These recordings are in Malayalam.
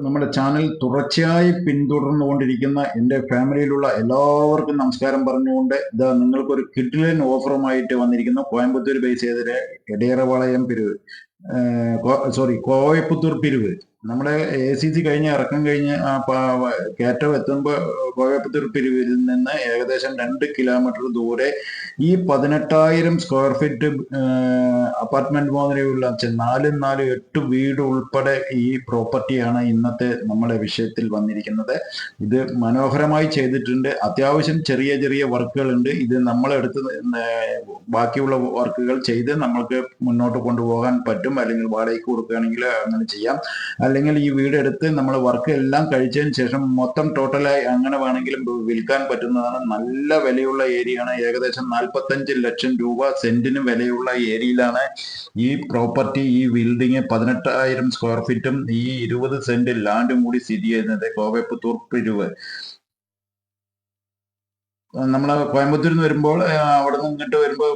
നമ്മുടെ ചാനൽ തുടർച്ചയായി പിന്തുടർന്നുകൊണ്ടിരിക്കുന്ന എന്റെ ഫാമിലിയിലുള്ള എല്ലാവർക്കും നമസ്കാരം പറഞ്ഞുകൊണ്ട് ഇതാ നിങ്ങൾക്കൊരു കിഡിലൻ ഓഫറുമായിട്ട് വന്നിരിക്കുന്നു. കോയമ്പത്തൂർ ബേസ് ചെയ്തിട്ട് എടയറവാളയം പിരിവ്. സോറി കോയപ്പത്തൂർ പിരിവ്. നമ്മുടെ എ സി സി കഴിഞ്ഞ് ഇറക്കം കഴിഞ്ഞ് ആ കയറ്റം എത്തുമ്പോൾ കോയപ്പത്തൂർ പിരിവിൽ നിന്ന് ഏകദേശം രണ്ട് കിലോമീറ്റർ ദൂരെ ഈ പതിനെട്ടായിരം സ്ക്വയർ ഫീറ്റ് അപ്പാർട്ട്മെന്റ് മാതിരിയുള്ള നാല് നാല് എട്ട് വീട് ഉൾപ്പെടെ ഈ പ്രോപ്പർട്ടിയാണ് ഇന്നത്തെ നമ്മുടെ വിഷയത്തിൽ വന്നിരിക്കുന്നത്. ഇത് മനോഹരമായി ചെയ്തിട്ടുണ്ട്. അത്യാവശ്യം ചെറിയ ചെറിയ വർക്കുകൾ ഉണ്ട് ഇത് നമ്മളെടുത്ത് ബാക്കിയുള്ള വർക്കുകൾ ചെയ്ത് നമ്മൾക്ക് മുന്നോട്ട് കൊണ്ടുപോകാൻ പറ്റും. അല്ലെങ്കിൽ വാടകയ്ക്ക് കൊടുക്കുകയാണെങ്കിൽ അങ്ങനെ ചെയ്യാം. അല്ലെങ്കിൽ ഈ വീട് എടുത്ത് നമ്മൾ വർക്ക് എല്ലാം കഴിച്ചതിന് ശേഷം മൊത്തം ടോട്ടലായി അങ്ങനെ വേണമെങ്കിലും വിൽക്കാൻ പറ്റുന്നതാണ്. നല്ല വിലയുള്ള ഏരിയയാണ് ഏകദേശം നാൽപ്പത്തഞ്ച് ലക്ഷം രൂപ സെന്റിന് വിലയുള്ള ഏരിയയിലാണ് ഈ പ്രോപ്പർട്ടി ഈ ബിൽഡിങ് പതിനെട്ടായിരം സ്ക്വയർ ഫീറ്റും ഈ ഇരുപത് സെന്റ് ലാൻഡും കൂടി സ്ഥിതി ചെയ്യുന്നത്. കോവപ്പത്തൂർ പിരിവ്. നമ്മൾ കോയമ്പത്തൂരിൽ നിന്ന് വരുമ്പോൾ അവിടെ നിന്ന് ഇങ്ങോട്ട് വരുമ്പോൾ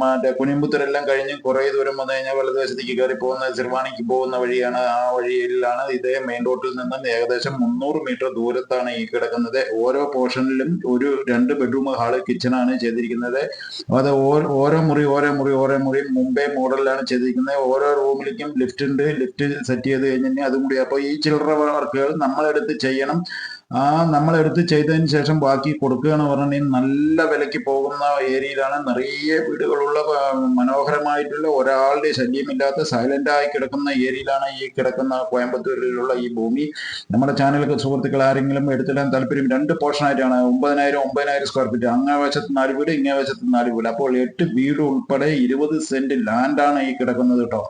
മറ്റേ കുനിമ്പത്തൂരെല്ലാം കഴിഞ്ഞ് കുറേ ദൂരം വന്നു കഴിഞ്ഞാൽ വലതുവശത്തേക്ക് കയറി പോകുന്ന സിർവാണിക്ക് പോകുന്ന വഴിയാണ് ആ വഴിയിലാണ് ഇതേ മെയിൻ റോഡിൽ നിന്ന് ഏകദേശം മുന്നൂറ് മീറ്റർ ദൂരത്താണ് ഈ കിടക്കുന്നത്. ഓരോ പോർഷനിലും ഒരു രണ്ട് ബെഡ്റൂം ഹാൾ കിച്ചണാണ് ചെയ്തിരിക്കുന്നത്. അത് ഓരോ മുറി ഓരോ മുറി ഓരോ മുറി മുംബൈ മോഡലിലാണ് ചെയ്തിരിക്കുന്നത്. ഓരോ റൂമിലേക്കും ലിഫ്റ്റ് ഉണ്ട്. ലിഫ്റ്റ് സെറ്റ് ചെയ്ത് കഴിഞ്ഞാൽ അതും കൂടി. അപ്പോൾ ഈ ചില്ലറ വർക്കുകൾ നമ്മളെടുത്ത് ചെയ്യണം. ആ നമ്മളെടുത്ത് ചെയ്തതിന് ശേഷം ബാക്കി കൊടുക്കുകയെന്ന് പറഞ്ഞാൽ നല്ല വിലയ്ക്ക് പോകുന്ന ഏരിയയിലാണ് നിറയെ വീടുകളുള്ള മനോഹരമായിട്ടുള്ള ഒരാളുടെ ശല്യമില്ലാത്ത ആയി കിടക്കുന്ന ഏരിയയിലാണ് ഈ കിടക്കുന്ന കോയമ്പത്തൂരിലുള്ള ഈ ഭൂമി. നമ്മുടെ ചാനലൊക്കെ സുഹൃത്തുക്കൾ ആരെങ്കിലും എടുത്തിടാൻ താല്പര്യം രണ്ട് പോർഷനായിട്ടാണ്. ഒമ്പതിനായിരം ഒമ്പതിനായിരം സ്ക്വയർ ഫീറ്റ് അങ്ങേ വശത്ത് നാല് വീട് ഇങ്ങേ വശത്ത് നാല് വീട്. അപ്പോൾ എട്ട് വീട് ഉൾപ്പെടെ ഇരുപത് സെന്റ് ലാൻഡാണ് ഈ കിടക്കുന്നത് കേട്ടോ.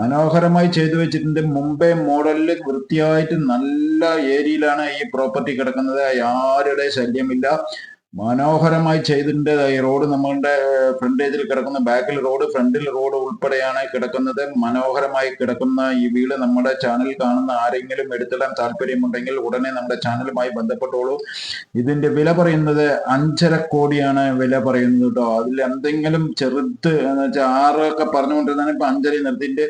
മനോഹരമായി ചെയ്തു വെച്ചിട്ടുണ്ട്. മുംബൈ മോഡലിൽ വൃത്തിയായിട്ട് നല്ല ഏരിയയിലാണ് ഈ പ്രോപ്പർട്ടി കിടക്കുന്നത്. ആരുടെ ശല്യമില്ല. മനോഹരമായി ചെയ്തിട്ടുണ്ട്. ഈ റോഡ് നമ്മളുടെ ഫ്രണ്ടേജിൽ കിടക്കുന്ന ബാക്കിൽ റോഡ് ഫ്രണ്ടിൽ റോഡ് ഉൾപ്പെടെയാണ് കിടക്കുന്നത്. മനോഹരമായി കിടക്കുന്ന ഈ വീട് നമ്മുടെ ചാനൽ കാണുന്ന ആരെങ്കിലും എടുത്തിടാൻ താല്പര്യമുണ്ടെങ്കിൽ ഉടനെ നമ്മുടെ ചാനലുമായി ബന്ധപ്പെട്ടോളൂ. ഇതിന്റെ വില പറയുന്നത് അഞ്ചര കോടിയാണ് വില പറയുന്നത് കേട്ടോ. അതിൽ എന്തെങ്കിലും ചെറുത്ത് എന്ന് വെച്ചാൽ ആറൊക്കെ പറഞ്ഞുകൊണ്ടിരുന്നാണ് ഇപ്പൊ അഞ്ചര നിർത്തിയിട്ട്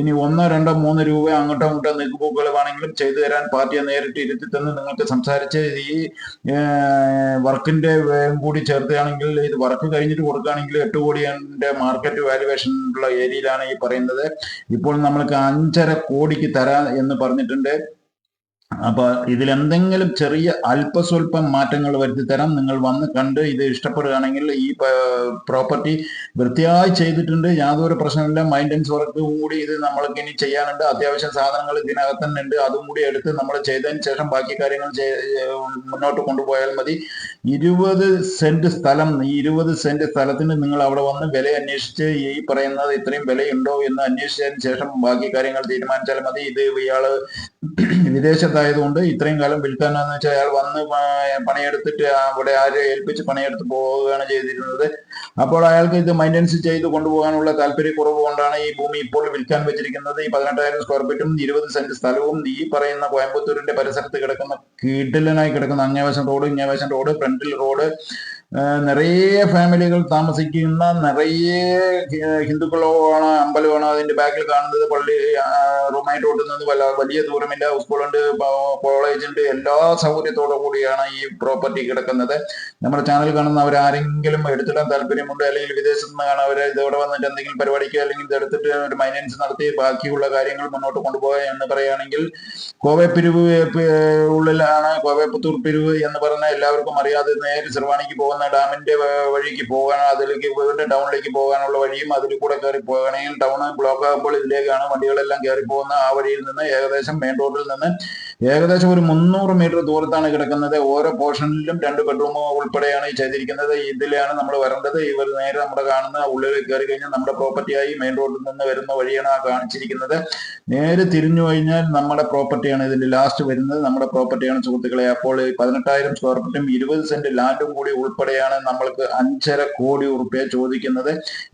ഇനി ഒന്നോ രണ്ടോ മൂന്ന് രൂപ അങ്ങോട്ടോ ഇങ്ങോട്ടോ നിൽക്കുപോക്കുകൾ വേണമെങ്കിലും ചെയ്തു തരാൻ പാർട്ടിയെ നേരിട്ട് ഇരുത്തി തന്ന് നിങ്ങൾക്ക് സംസാരിച്ച് ഈ വർക്കിന്റെ വ്യയം കൂടി ചേർത്തുകയാണെങ്കിൽ ഇത് വർക്ക് കഴിഞ്ഞിട്ട് കൊടുക്കുകയാണെങ്കിൽ എട്ട് കോടിയുടെ മാർക്കറ്റ് വാല്യുവേഷൻ ഉള്ള ഏരിയയിലാണ് ഈ പറയുന്നത്. ഇപ്പോൾ നമ്മൾക്ക് അഞ്ചര കോടിക്ക് തരാം എന്ന് പറഞ്ഞിട്ടുണ്ട്. അപ്പൊ ഇതിൽ എന്തെങ്കിലും ചെറിയ അല്പസ്വല്പം മാറ്റങ്ങൾ വരുത്തി തരാം നിങ്ങൾ വന്ന് കണ്ട് ഇത് ഇഷ്ടപ്പെടുകയാണെങ്കിൽ ഈ പ്രോപ്പർട്ടി വൃത്തിയായി ചെയ്തിട്ടുണ്ട്. യാതൊരു പ്രശ്നമില്ല മൈന്റൻസ് വർക്ക് കൂടി ഇത് നമ്മൾക്ക് ഇനി ചെയ്യാനുണ്ട്. അത്യാവശ്യം സാധനങ്ങൾ ഇതിനകത്ത് തന്നെ ഉണ്ട് അതും കൂടി എടുത്ത് നമ്മൾ ചെയ്തതിന് ശേഷം ബാക്കി കാര്യങ്ങൾ മുന്നോട്ട് കൊണ്ടുപോയാൽ മതി. ഇരുപത് സെന്റ് സ്ഥലം ഈ ഇരുപത് സെന്റ് സ്ഥലത്തിന് നിങ്ങൾ അവിടെ വന്ന് വില അന്വേഷിച്ച് ഈ പറയുന്നത് ഇത്രയും വിലയുണ്ടോ എന്ന് അന്വേഷിച്ചതിന് ശേഷം ബാക്കി കാര്യങ്ങൾ തീരുമാനിച്ചാൽ മതി. ഇത് ഇയാൾ വിദേശത്തായതുകൊണ്ട് ഇത്രയും കാലം വിൽക്കാനെന്ന് വെച്ചാൽ അയാൾ വന്ന് പണിയെടുത്തിട്ട് അവിടെ ആരെ ഏൽപ്പിച്ച് പണിയെടുത്ത് പോവുകയാണ് ചെയ്തിരുന്നത്. അപ്പോൾ അയാൾക്ക് ഇത് മെയിന്റനൻസ് ചെയ്ത് കൊണ്ടുപോകാനുള്ള താല്പര്യക്കുറവ് കൊണ്ടാണ് ഈ ഭൂമി ഇപ്പോൾ വിൽക്കാൻ വെച്ചിരിക്കുന്നത്. ഈ പതിനെട്ടായിരം സ്ക്വയർ ഫീറ്റും ഇരുപത് സെന്റ് സ്ഥലവും ഈ പറയുന്ന കോയമ്പത്തൂരിന്റെ പരിസരത്ത് കിടക്കുന്ന കീട്ടിലനായി കിടക്കുന്ന അങ്ങേവശം റോഡ് ഇങ്ങേവശം റോഡ് ഫ്രണ്ടിൽ റോഡ് നിറയെ ഫാമിലികൾ താമസിക്കുന്ന നിറയെ ഹിന്ദുക്കളോ ഹിന്ദുക്കളാണ് അമ്പലമാണ് അതിന്റെ ബാക്കിൽ കാണുന്നത്. പള്ളി റൂമായിട്ട് ഓട്ടുന്നത് വല്ല വലിയ ദൂരമില്ല. സ്കൂളുണ്ട് കോളേജ് ഉണ്ട്. എല്ലാ സൗകര്യത്തോടു കൂടിയാണ് ഈ പ്രോപ്പർട്ടി കിടക്കുന്നത്. നമ്മുടെ ചാനൽ കാണുന്നവർ ആരെങ്കിലും എടുത്തിടാൻ താല്പര്യമുണ്ട്? അല്ലെങ്കിൽ വിദേശത്ത് നിന്ന് കാണാൻ ഇതോടെ വന്നിട്ട് എന്തെങ്കിലും പരിപാടിക്ക് അല്ലെങ്കിൽ ഇതെടുത്തിട്ട് ഒരു മൈനൻസ് നടത്തി ബാക്കിയുള്ള കാര്യങ്ങൾ മുന്നോട്ട് കൊണ്ടുപോകാൻ എന്ന് പറയുകയാണെങ്കിൽ കോവപ്പിരിവ് പിരിവ് ഉള്ളിലാണ് കോവപ്പത്തൂർ പിരിവ് എന്ന് പറഞ്ഞ എല്ലാവർക്കും അറിയാതെ നേരെ ശ്രവാണിക്ക് പോകുന്ന ഡാമിന്റെ വ- വഴിക്ക് പോകാൻ അതിലേക്ക് വീണ്ടും ടൗണിലേക്ക് പോകാനുള്ള വഴിയും അതിൽ കൂടെ കയറി പോകണമെങ്കിൽ ടൗൺ ബ്ലോക്ക് ആകുമ്പോൾ ഇതിലേക്കാണ് വണ്ടികളെല്ലാം കയറി പോകുന്ന ആ വഴിയിൽ നിന്ന് ഏകദേശം മെയിൻ റോഡിൽ നിന്ന് ഏകദേശം ഒരു മുന്നൂറ് മീറ്റർ ദൂരത്താണ് കിടക്കുന്നത്. ഓരോ പോർഷനിലും രണ്ട് ബെഡ്റൂം ഉൾപ്പെടെയാണ് ഈ ചെയ്തിരിക്കുന്നത്. ഇതിലാണ് നമ്മൾ വരേണ്ടത്. ഇവർ നേരെ നമ്മുടെ കാണുന്ന ഉള്ളിൽ കയറി കഴിഞ്ഞാൽ നമ്മുടെ പ്രോപ്പർട്ടിയായി മെയിൻ റോഡിൽ നിന്ന് വരുന്ന വഴിയാണ് ആ കാണിച്ചിരിക്കുന്നത്. നേരെ തിരിഞ്ഞു കഴിഞ്ഞാൽ നമ്മുടെ പ്രോപ്പർട്ടിയാണ് ഇതിന്റെ ലാസ്റ്റ് വരുന്നത്. നമ്മുടെ പ്രോപ്പർട്ടിയാണ് സുഹൃത്തുക്കളെ. അപ്പോൾ പതിനെട്ടായിരം സ്ക്വയർ ഫീറ്റും ഇരുപത് സെന്റ് ലാൻഡും കൂടി ഉൾപ്പെടെ ഉൾപ്പെടെയാണ് നമ്മൾക്ക് അഞ്ചര കോടി ഉറുപ്പ്യ ചോദിക്കുന്നത്.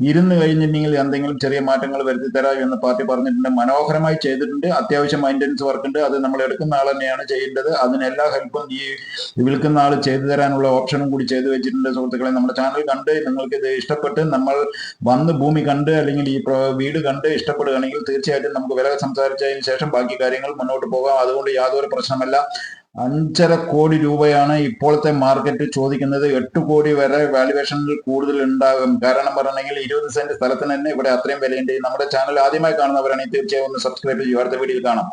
ഇരുന്ന് കഴിഞ്ഞിട്ടുണ്ടെങ്കിൽ എന്തെങ്കിലും ചെറിയ മാറ്റങ്ങൾ വരുത്തി തരാം എന്ന് പാർട്ടി പറഞ്ഞിട്ടുണ്ട്. മനോഹരമായി ചെയ്തിട്ടുണ്ട്. അത്യാവശ്യം മെയിന്റനൻസ് വർക്ക് ഉണ്ട്. അത് നമ്മൾ എടുക്കുന്ന ആൾ തന്നെയാണ് ചെയ്യേണ്ടത്. അതിനെല്ലാ ഹെൽപ്പും ഈ വിൽക്കുന്ന ആൾ ചെയ്തു തരാനുള്ള ഓപ്ഷനും കൂടി ചെയ്തു വെച്ചിട്ടുണ്ട് സുഹൃത്തുക്കളെ. നമ്മുടെ ചാനൽ കണ്ട് നിങ്ങൾക്ക് ഇത് ഇഷ്ടപ്പെട്ട് നമ്മൾ വന്ന് ഭൂമി കണ്ട് അല്ലെങ്കിൽ ഈ വീട് കണ്ട് ഇഷ്ടപ്പെടുകയാണെങ്കിൽ തീർച്ചയായിട്ടും നമുക്ക് വില സംസാരിച്ചതിന് ശേഷം ബാക്കി കാര്യങ്ങൾ മുന്നോട്ട് പോകാം. അതുകൊണ്ട് യാതൊരു പ്രശ്നമല്ല. അഞ്ചര കോടി രൂപയാണ് ഇപ്പോഴത്തെ മാർക്കറ്റ് ചോദിക്കുന്നത്. എട്ട് കോടി വരെ വാല്യുവേഷനിൽ കൂടുതൽ ഉണ്ടാകും കാരണം പറഞ്ഞെങ്കിൽ ഇരുപത് സെന്റ് സ്ഥലത്തിന് തന്നെ ഇവിടെ അത്രയും വിലയുണ്ട്. നമ്മുടെ ചാനൽ ആദ്യമായി കാണുന്നവരാണെങ്കിൽ തീർച്ചയായും ഒന്ന് സബ്സ്ക്രൈബ് ചെയ്യുക അടുത്ത വീഡിയോയിൽ കാണാം.